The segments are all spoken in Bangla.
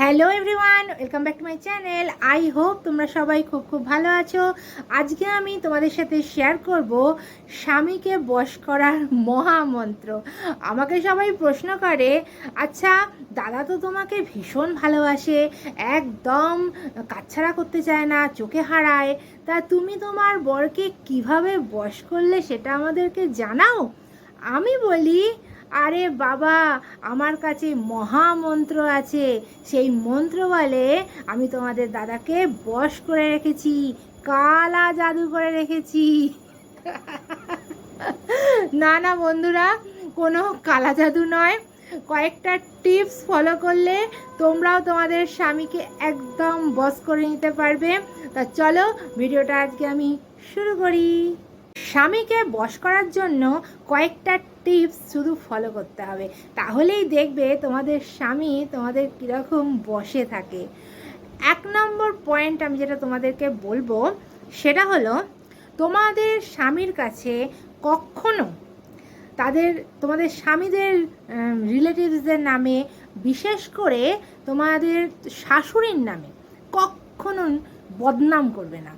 Hello everyone welcome back to my channel I hope তোমরা সবাই খুব খুব ভালো আছো। আজকে আমি তোমাদের সাথে শেয়ার করব স্বামীকে বশ করার মহামন্ত্র। আমাকে সবাই প্রশ্ন করে আচ্ছা দাদা তো তোমাকে ভীষণ ভালোবাসে, একদম কাচ্ছাড়া করতে চায় না, চোখে হারায়। তা তুমি তোমার বরকে কীভাবে বশ করলে সেটা আমাদেরকে জানাও। আমি বলি আরে বাবা, আমার কাছে মহামন্ত্র আছে। সেই মন্ত্র বলে আমি তোমাদের দাদাকে বশ করে রেখেছি, কালা জাদু করে রেখেছি। না না বন্ধুরা, কোনো কালা জাদু নয়। কয়েকটা টিপস ফলো করলে তোমরাও তোমাদের স্বামীকে একদম বস করে নিতে পারবে। তা চলো, ভিডিওটা আজকে আমি শুরু করি। স্বামীকে বশ করার জন্য কয়েকটা টিপস শুধু ফলো করতে হবে। তাহলেই দেখবে তোমাদের স্বামী তোমাদের কীরকম বসে থাকে। এক নম্বর পয়েন্ট আমি যেটা তোমাদেরকে বলব, সেটা হলো তোমাদের স্বামীর কাছে কখনো তাদের, তোমাদের স্বামীদের রিলেটিভসদের নামে, বিশেষ করে তোমাদের শাশুড়ির নামে কখনো বদনাম করবে না।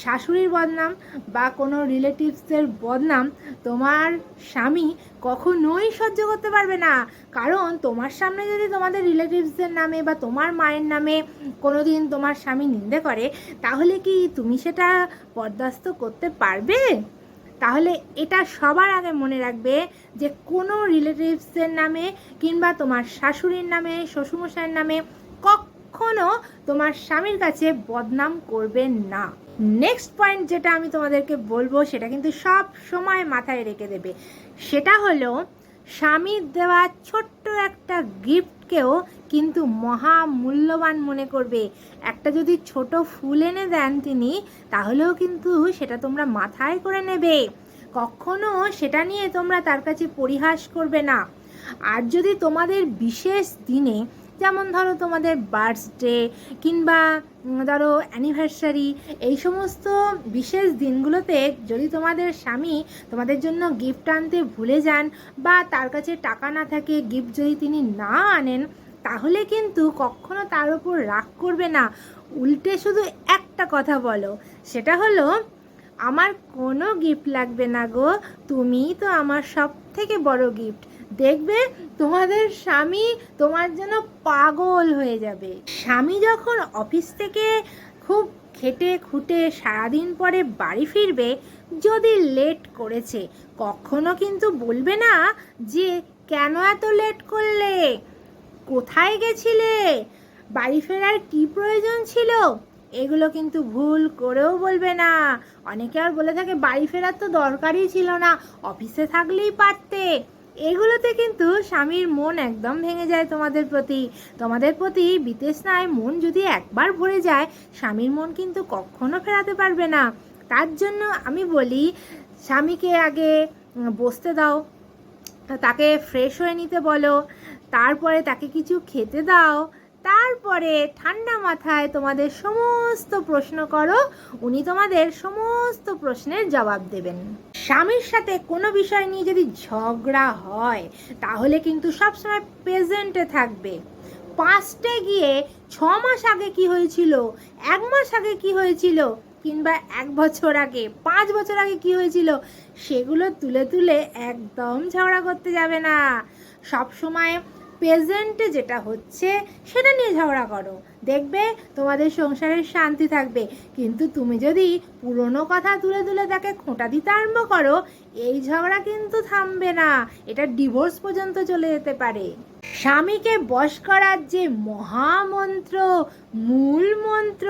শাশুড়ির বদনাম বা কোনো রিলেটিভসের বদনাম তোমার স্বামী কখনোই সহ্য করতে পারবে না। কারণ তোমার সামনে যদি তোমাদের রিলেটিভসদের নামে বা তোমার মায়ের নামে কোনো দিন তোমার স্বামী নিন্দে করে, তাহলে কি তুমি সেটা বরদাস্ত করতে পারবে? তাহলে এটা সবার আগে মনে রাখবে যে কোনো রিলেটিভসের নামে কিংবা তোমার শাশুড়ির নামে, শ্বশুরমশাইয়ের নামে কখনো তোমার স্বামীর কাছে বদনাম করবে না। নেক্সট পয়েন্ট যেটা আমি তোমাদেরকে বলব, সেটা কিন্তু সব সময় মাথায় রেখে দেবে। সেটা হলো স্বামীর দেওয়া ছোট্ট একটা গিফটকেও কিন্তু মহা মূল্যবান মনে করবে। একটা যদি ছোট ফুল এনে দেন তিনি, তাহলেও কিন্তু সেটা তোমরা মাথায় করে নেবে। কখনো সেটা নিয়ে তোমরা তার কাছে পরিহাস করবে না। আর যদি তোমাদের বিশেষ দিনে যেমন ধরো তোমাদের বার্থডে কিংবা ধরো অ্যানিভার্সারি এই সমস্ত বিশেষ দিনগুলোতে যদি তোমাদের স্বামী তোমাদের জন্য গিফট আনতে ভুলে যান বা তার কাছে টাকা না থাকে গিফট যদি তিনি না আনেন, তাহলে কিন্তু কখনো তার উপর রাগ করবে না। উল্টে শুধু একটা কথা বলো, সেটা হলো, আমার কোনো গিফট লাগবে না গো, তুমিই তো আমার সব থেকে বড় গিফট দেখবে তোমাদের স্বামী তোমার জন্য পাগল হয়ে যাবে। স্বামী যখন অফিস থেকে খুব খেটে খুঁটে সারাদিন পরে বাড়ি ফিরবে, যদি লেট করেছে, কখনো কিন্তু বলবে না যে, কেন এত লেট করলে? কোথায় গেছিলে? বাড়ি ফেরার কি প্রয়োজন ছিল? এগুলো কিন্তু ভুল করেও বলবে না। অনেকে আর বলে থাকে, বাড়ি ফেরার তো দরকারই ছিল না। অফিসে থাকলেই পারতে। এগুলোতে কিন্তু স্বামীর মন একদম ভেঙে যায় তোমাদের প্রতি। তোমাদের প্রতি বিতেষ্ণায় মন যদি একবার ভরে যায়, স্বামীর মন কিন্তু কখনো ফেরাতে পারবে না। তার জন্য আমি বলি, স্বামীকে আগে বসতে দাও, তাকে ফ্রেশ হয়ে নিতে বলো, তারপরে তাকে কিছু খেতে দাও তারপরে ঠান্ডা মাথায় তোমাদের সমস্ত প্রশ্ন করো, উনি তোমাদের সমস্ত প্রশ্নের জবাব দেবেন। স্বামীর সাথে কোনো বিষয় নিয়ে যদি ঝগড়া হয়, তাহলে কিন্তু সবসময় প্রেজেন্টে থাকবে। পাস্টে গিয়ে ছ মাস আগে কি হয়েছিল, এক মাস আগে কি হয়েছিল, কিংবা এক বছর আগে, পাঁচ বছর আগে কি হয়েছিল, সেগুলো তুলে তুলে একদম ঝগড়া করতে যাবে না। সব সময় প্রেজেন্টে যেটা হচ্ছে, সেটা নিয়ে ঝগড়া করো। দেখবে তোমাদের সংসারের শান্তি থাকবে। কিন্তু তুমি যদি পুরনো কথা তুলে তুলে তাকে খোঁটা দিতে আরম্ভ করো, এই ঝগড়া কিন্তু থামবে না। এটা ডিভোর্স পর্যন্ত চলে যেতে পারে। স্বামীকে বশ করার যে মহামন্ত্র, মূল মন্ত্র,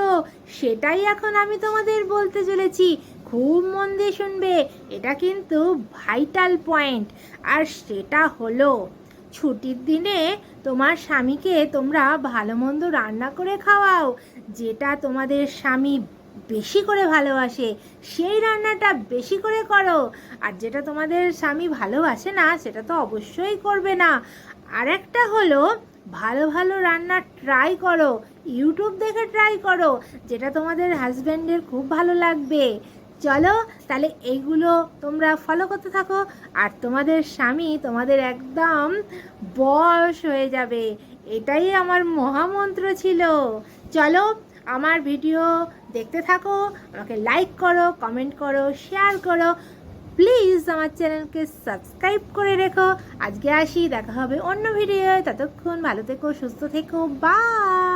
সেটাই এখন আমি তোমাদের বলতে চলেছি। খুব মন দিয়ে শুনবে। এটা কিন্তু ভাইটাল পয়েন্ট আর সেটা হলো ছুটির দিনে তোমার স্বামীকে তোমরা ভালো মন্দ রান্না করে খাওয়াও। যেটা তোমাদের স্বামী বেশি করে ভালোবাসে, সেই রান্নাটা বেশি করে করো। আর যেটা তোমাদের স্বামী ভালোবাসে না, সেটা তো অবশ্যই করবে না। আর একটা হলো, ভালো ভালো রান্না ট্রাই করো, ইউটিউব দেখে ট্রাই করো, যেটা তোমাদের হাজব্যান্ডের খুব ভালো লাগবে। চলো, তাহলে এইগুলো তোমরা ফলো করতে থাকো। আর তোমাদের স্বামী তোমাদের একদম বয়স হয়ে যাবে। এটাই আমার মহামন্ত্র ছিল। চলো, আমার ভিডিও দেখতে থাকো, আমাকে লাইক করো কমেন্ট করো শেয়ার করো। প্লিজ আমার চ্যানেলকে সাবস্ক্রাইব করে রেখো। আজকে আসি, দেখা হবে অন্য ভিডিও ততক্ষণ ভালো থেকো, সুস্থ থেকো। বাই